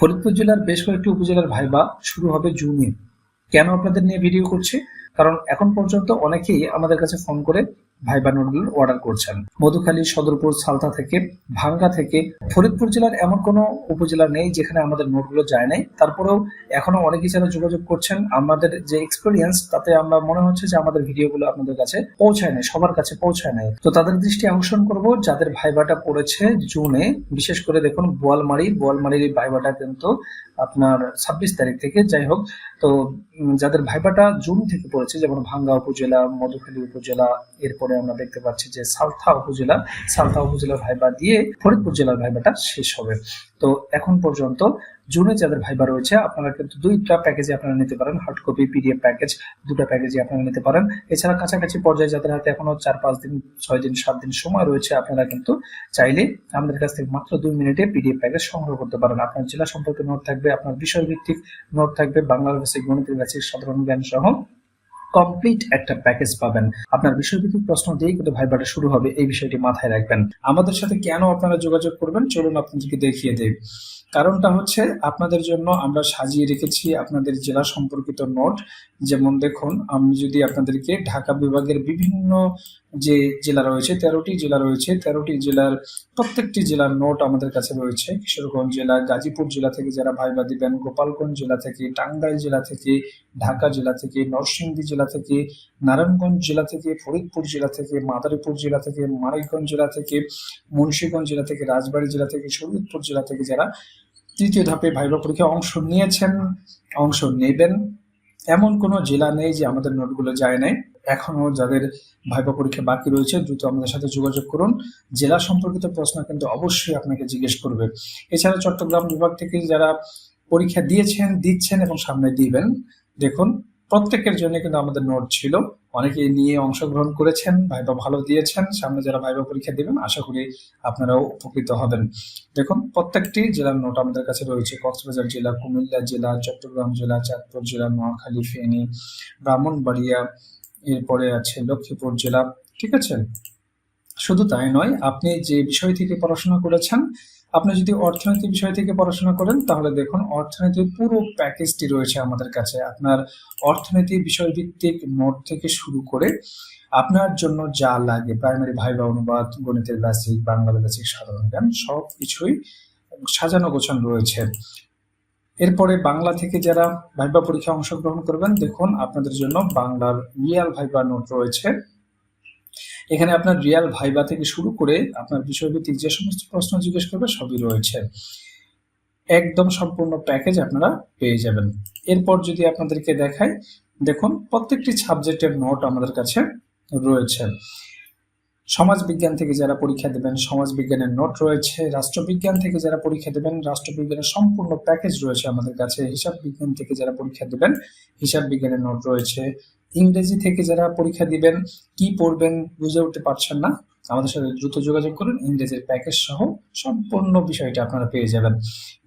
ফরিদপুর জেলার বেশ কয়েকটি উপজেলার ভাইবা শুরু হবে জুনে কেন আপনাদের নিয়ে ভিডিও করছি? কারণ এখন পর্যন্ত অনেকেই আমাদের কাছে ফোন করে ভাইবা নোটগুলো অর্ডার করছেন। মধুখালী, সদরপুর, সালতা থেকে, ভাঙ্গা থেকে, ফরিদপুর জেলার এমন কোনো উপজেলা নেই যেখানে আমাদের নোটগুলো যায় নাই। তারপরেও এখনও অনেকেই যারা যোগাযোগ করছেন, আমাদের যে এক্সপিরিয়েন্স তাতে আমরা মনে হচ্ছে যে আমাদের ভিডিওগুলো আপনাদের কাছে পৌঁছায় নাই, সবার কাছে পৌঁছায় নাই। তো তাদের দৃষ্টি আকর্ষণ করব, যাদের ভাইবাটা পড়েছে জুনে, বিশেষ করে দেখুন, বোয়ালমারি, বোয়ালমারির ভাইবাটা কিন্তু আপনার ছাব্বিশ তারিখ থেকে। যাই হোক তো যাদের ভাইবাটা জুন থেকে পড়েছে, যেমন ভাঙ্গা উপজেলা, মধুখালী উপজেলা, এরপরে আমরা দেখতে পাচ্ছি যে সালথা উপজেলা, সালথা উপজেলার ভাইবা দিয়ে ফরিদপুর জেলার ভাইবাটা শেষ হবে। তো এখন পর্যন্ত জুনে যাদের ভাইবা রয়েছে, আপনারা কিন্তু দুইটা প্যাকেজে আপনারা নিতে পারেন। হার্ড কপি পিডিএফ প্যাকেজ দুটা প্যাকেজে আপনারা নিতে পারেন। এছাড়া কাছাকাছি পর্যায়ে যাদের হাতে এখনও চার, পাঁচ দিন, ছয় দিন, সাত দিন সময় রয়েছে, আপনারা কিন্তু চাইলে আমাদের কাছ থেকে মাত্র দুই মিনিটে পিডিএফ প্যাকেজ সংগ্রহ করতে পারেন। আপনার জেলা সম্পর্কে নোট থাকবে, আপনার বিষয়ভিত্তিক নোট থাকবে, বাংলা ভাষায় গণিতের কাছে সাধারণ জ্ঞান সহ কমপ্লিট একটা প্যাকেজ পাবেন। আপনার বিষয়ভিত্তিক প্রশ্ন দিয়ে কিন্তু ভাইবাটা শুরু হবে, এই বিষয়টি মাথায় রাখবেন। আমাদের সাথে কেন আপনারা যোগাযোগ করবেন? চলুন আপনাদেরকে দেখিয়ে দেই। কারণটা হচ্ছে, আপনাদের জন্য আমরা সাজিয়ে রেখেছি আপনাদের জেলা সম্পর্কিত নোট। যেমন দেখুন, আমি যদি আপনাদেরকে ঢাকা বিভাগের বিভিন্ন যে জেলা রয়েছে, তেরোটি জেলা রয়েছে, তেরোটি জেলার প্রত্যেকটি জেলার নোট আমাদের কাছে রয়েছে। কিশোরগঞ্জ জেলা, গাজীপুর জেলা থেকে যারা ভাইবা দিবেন, গোপালগঞ্জ জেলা থেকে, টাঙ্গাইল জেলা থেকে ঢাকা জেলা থেকে, নরসিংদী জেলা থেকে, নারায়ণগঞ্জ জেলা থেকে, ফরিদপুর জেলা থেকে, মাদারীপুর জেলা থেকে, মানিকগঞ্জ জেলা থেকে, মুন্সীগঞ্জ জেলা থেকে, রাজবাড়ী জেলা থেকে, শরীয়তপুর জেলা থেকে যারা তৃতীয় ধাপে ভাইবা পরীক্ষায় অংশ নিয়েছেন, অংশ নেবেন। এমন কোনো জেলা নেই যে আমাদের নোটগুলো যায় নাই। এখনও যাদের ভাইবা পরীক্ষা বাকি রয়েছে, দ্রুত আমাদের সাথে যোগাযোগ করুন। জেলা সম্পর্কিত প্রশ্ন কিন্তু অবশ্যই আপনাকে জিজ্ঞেস করবে। এছাড়া চট্টগ্রাম বিভাগ থেকে যারা পরীক্ষা দিয়েছেন, দিচ্ছেন এবং সামনে দিবেন দেখুন, প্রত্যেকের জন্য কিন্তু আমাদের নোট ছিল। অনেকেই নিয়ে অংশগ্রহণ করেছেন, ভাইবা ভালো দিয়েছেন। সামনে যারা ভাইবা পরীক্ষা দেবেন, আশা করি আপনারাও উপকৃত হবেন। দেখুন, প্রত্যেকটি জেলার নোট আমাদের কাছে রয়েছে। কক্সবাজার জেলা, কুমিল্লা জেলা, চট্টগ্রাম জেলা, চাঁদপুর জেলা, নোয়াখালী, ফেনী, ব্রাহ্মণবাড়িয়া, এরপরে আছে লক্ষ্মীপুর জেলা। ঠিক আছে? শুধু তাই নয়, আপনি যে বিষয় থেকে পড়াশোনা করেছেন আপনি যদি অর্থনীতি বিষয় থেকে পড়াশোনা করেন, তাহলে দেখুন অর্থনীতির পুরো প্যাকেজটি রয়েছে আমাদের কাছে। আপনার অর্থনীতি বিষয় ভিত্তিক নোট থেকে শুরু করে আপনার জন্য যা লাগে প্রাইমারি ভাইবা অনুবাদ, গণিতের বেসিক বাংলা বেসিক সাধারণ জ্ঞান, সব কিছুই সাজানো গোছানো রয়েছে। এরপরে বাংলা থেকে যারা ভাইবা পরীক্ষা অংশগ্রহণ করবেন, দেখুন আপনাদের জন্য বাংলার রিয়াল ভাইবা নোট রয়েছে। এখানে আপনার রিয়াল ভাইবা থেকে শুরু করে আপনার বিষয়ভিত্তিক যে সমস্ত প্রশ্ন জিজ্ঞেস করবে সবই রয়েছে। একদম সম্পূর্ণ প্যাকেজ আপনারা পেয়ে যাবেন। এরপর যদি আপনাদেরকে দেখাই, দেখুন প্রত্যেকটি সাবজেক্টের নোট আমাদের কাছে রয়েছে। সমাজবিজ্ঞান থেকে যারা পরীক্ষা দেবেন, সমাজবিজ্ঞানের নোট রয়েছে। রাষ্ট্রবিজ্ঞান থেকে যারা পরীক্ষা দেবেন, রাষ্ট্রবিজ্ঞানের সম্পূর্ণ প্যাকেজ রয়েছে আমাদের কাছে। হিসাব বিজ্ঞান থেকে যারা পরীক্ষা দেবেন হিসাব বিজ্ঞানের নোট রয়েছে। ইংরেজি থেকে যারা পরীক্ষা দিবেন, কি পড়বেন বুঝে উঠতে পারছেন না, আমাদের সাথে দ্রুত যোগাযোগ করুন। ইংরেজির প্যাকেজ সহ সম্পূর্ণ বিষয়টা আপনারা পেয়ে যাবেন।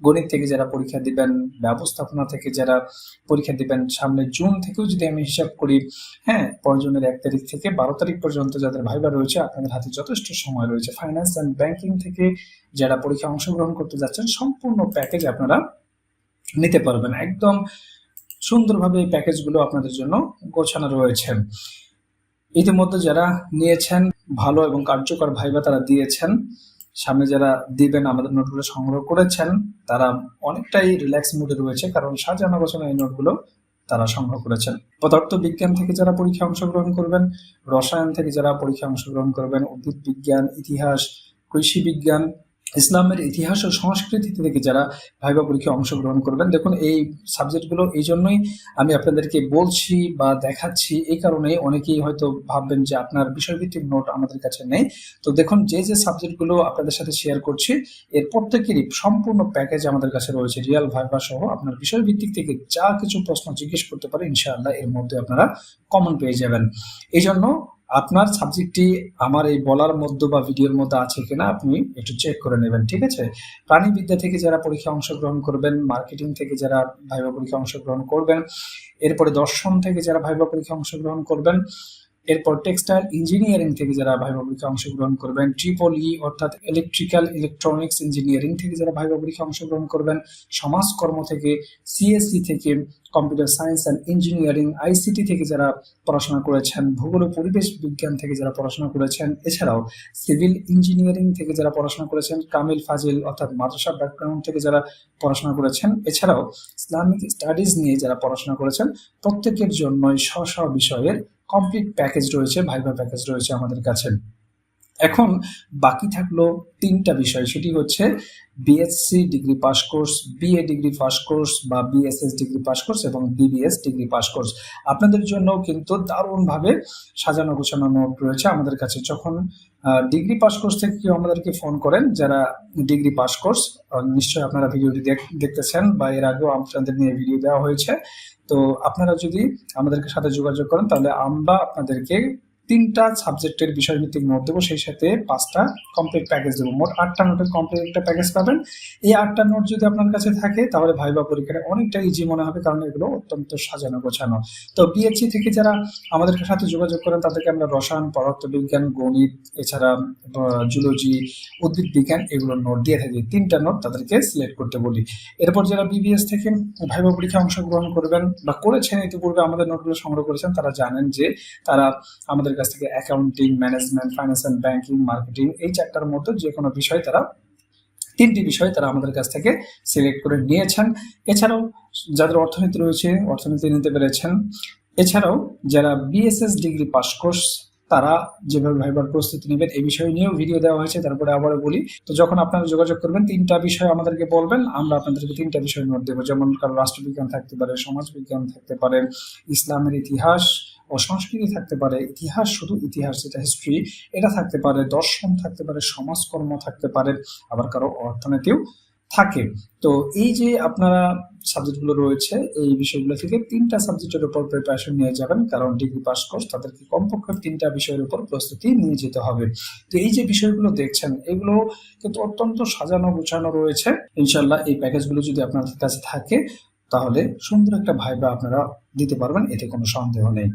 গণিত থেকে যারা পরীক্ষা দিবেন, ব্যবস্থাপনা থেকে যারা পরীক্ষা দিবেন, সামনে জুন থেকেও যদি আমি হিসাব করি হ্যাঁ পঞ্চমের এক তারিখ থেকে বারো তারিখ পর্যন্ত যাদের ভাইবা রয়েছে, আপনাদের হাতে যথেষ্ট সময় রয়েছে। ফাইন্যান্স অ্যান্ড ব্যাংকিং থেকে যারা পরীক্ষা অংশগ্রহণ করতে যাচ্ছেন, সম্পূর্ণ প্যাকেজ আপনারা নিতে পারবেন। একদম সুন্দরভাবে এই প্যাকেজগুলো আপনাদের জন্য গোছানো রয়েছে। ইতিমধ্যে যারা নিয়েছেন, ভালো এবং কার্যকর ভাইবা তারা দিয়েছেন। সামনে যারা দিবেন, আমাদের নোটগুলো সংগ্রহ করেছেন, তারা অনেকটাই রিল্যাক্স মুডে রয়েছে, কারণ সাজানো গোছানো এই নোটগুলো তারা সংগ্রহ করেছেন। পদার্থ বিজ্ঞান থেকে যারা পরীক্ষা অংশগ্রহণ করবেন, রসায়ন থেকে যারা পরীক্ষা অংশগ্রহণ করবেন, উদ্ভিদ বিজ্ঞান, ইতিহাস, কৃষি বিজ্ঞান ইসলামের ইতিহাস ও সংস্কৃতি থেকে যারা ভাইবা পরীক্ষায় অংশগ্রহণ করবেন, দেখুন এই সাবজেক্টগুলো এই জন্যই আমি আপনাদেরকে বলছি বা দেখাচ্ছি, এই কারণে অনেকেই হয়তো ভাববেন যে আপনার বিষয়ভিত্তিক নোট আমাদের কাছে নেই। তো দেখুন, যে যে সাবজেক্টগুলো আপনাদের সাথে শেয়ার করছি, এর প্রত্যেকেরই সম্পূর্ণ প্যাকেজ আমাদের কাছে রয়েছে রিয়াল ভাইবা সহ আপনার বিষয়ভিত্তিক থেকে যা কিছু প্রশ্ন জিজ্ঞেস করতে পারে, ইনশাআল্লাহ এর মধ্যে আপনারা কমন পেয়ে যাবেন। এই জন্য আপনার সাবজেক্টটি আমার এই বলার মধ্যে বা ভিডিওর মধ্যে আছে কিনা আপনি একটু চেক করে নেবেন, ঠিক আছে? প্রাণীবিদ্যা থেকে যারা পরীক্ষা অংশগ্রহণ করবেন মার্কেটিং থেকে যারা ভাইবা পরীক্ষা অংশগ্রহণ করবেন, এরপরে দর্শন থেকে যারা ভাইবা পরীক্ষা অংশগ্রহণ করবেন এরপর টেক্সটাইল ইঞ্জিনিয়ারিং থেকে যারা ভাইবা পরীক্ষা অংশগ্রহণ করবেন ট্রিপল ই অর্থাৎ ইলেকট্রিক্যাল ইলেকট্রনিক্স ইঞ্জিনিয়ারিং থেকে যারা ভাইবা পরীক্ষা অংশগ্রহণ করবেন, সমাজকর্ম থেকে সিএসসি থেকে computer science and engineering ICT থেকে যারা পড়াশোনা করেছেন, ভূগোল ও পরিবেশ বিজ্ঞান থেকে যারা পড়াশোনা করেছেন, এছাড়াও সিভিল ইঞ্জিনিয়ারিং থেকে যারা পড়াশোনা করেছেন, কামিল ফাজিল অর্থাৎ মাদ্রাসা ব্যাকগ্রাউন্ড থেকে যারা পড়াশোনা করেছেন, এছাড়াও ইসলামিক স্টাডিজ নিয়ে যারা পড়াশোনা করেছেন, প্রত্যেকের জন্যই স্ব স্ব বিষয়ের কমপ্লিট প্যাকেজ রয়েছে ভাইবা প্যাকেজ রয়েছে আমাদের কাছে। এখন বাকি থাকল তিনটা বিষয়। সেটি হচ্ছে BSc degree pass course BA degree pass course বা বিএসএস ডিগ্রি পাস কোর্স এবং বিবিএস ডিগ্রি পাস কোর্স আপনাদের জন্য কিন্তু দারুণভাবে সাজানো গোছানো নোট রয়েছে আমাদের কাছে। যখন ডিগ্রি পাস কোর্স থেকে কেউ আমাদেরকে ফোন করেন, যারা ডিগ্রি পাস কোর্স নিশ্চয়ই আপনারা ভিডিওটি দেখ- দেখতেছেন বা এর আগেও আপনাদের নিয়ে ভিডিও দেওয়া হয়েছে। তো আপনারা যদি আমাদেরকে সাথে যোগাযোগ করেন, তাহলে আমরা আপনাদেরকে তিনটা সাবজেক্টের বিষয়ভিত্তিক নোট দেবো, সেই সাথে পাঁচটা কমপ্লিট প্যাকেজ দেবো। মোট আটটা নোটের কমপ্লিট একটা প্যাকেজ পাবেন। এই আটটা নোট যদি আপনার কাছে থাকে, তাহলে ভাইবা পরীক্ষাটা অনেকটা ইজি মনে হবে, কারণ এগুলো অত্যন্ত সাজানো গোছানো। তো বিএসসি থেকে যারা আমাদের সাথে যোগাযোগ করেন, তাদেরকে আমরা রসায়ন পদার্থবিজ্ঞান গণিত, এছাড়া জুলজি উদ্ভিদ বিজ্ঞান এগুলোর নোট দিয়ে থাকি। তিনটা নোট তাদেরকে সিলেক্ট করতে বলি। এরপর যারা বিবিএস থেকে ভাইবা পরীক্ষা অংশগ্রহণ করবেন বা করেছেন ইতিপূর্বে আমাদের নোটগুলো সংগ্রহ করেছেন, তারা জানেন যে তারা আমাদের কাছ থেকে accounting management finance and banking marketing এই চারটার মতো যে কোনো বিষয় তারা, তিনটি বিষয় তারা আমাদের কাছ থেকে সিলেক্ট করে নিয়েছেন। এছাড়াও যাদের অর্থনীতি রয়েছে, অর্থনীতি নিতে পেরেছেন। এছাড়াও যারা বিএসএস ডিগ্রি পাস কোর্স তারা যেভাবে ভাইবার প্রস্তুতি নেবেন এই বিষয় নিয়েও ভিডিও দেওয়া হয়েছে, তারপরে আবারও বলি। তো যখন আপনারা যোগাযোগ করবেন, তিনটা বিষয় আমাদেরকে বলবেন, আমরা আপনাদেরকে তিনটা বিষয় নোট দেবো। যেমন কারও রাষ্ট্রবিজ্ঞান থাকতে পারে, সমাজবিজ্ঞান থাকতে পারে, ইসলামের ইতিহাস ও সংস্কৃতি থাকতে পারে। ইতিহাস শুধু ইতিহাস যেটা হিস্ট্রি এটা থাকতে পারে, দর্শন থাকতে পারে, সমাজকর্ম থাকতে পারে, আবার কারও অর্থনীতিও থাকে। তো এই যে আপনারা সাবজেক্টগুলো রয়েছে, এই বিষয়গুলো থেকে তিনটা সাবজেক্টের উপর প্রিপারেশন নিয়ে যাবেন, কারণ ডিগ্রি পাস কোর্স তাদেরকে কমপক্ষে তিনটা বিষয়ের উপর প্রস্তুতি নিয়ে যেতে হবে। তো এই যে বিষয়গুলো দেখছেন, এগুলো কিন্তু অত্যন্ত সাজানো গোছানো রয়েছে। ইনশাল্লাহ এই প্যাকেজগুলো যদি আপনাদের কাছে থাকে, তাহলে সুন্দর একটা ভাইবা আপনারা দিতে পারবেন, এতে কোনো সন্দেহ নেই।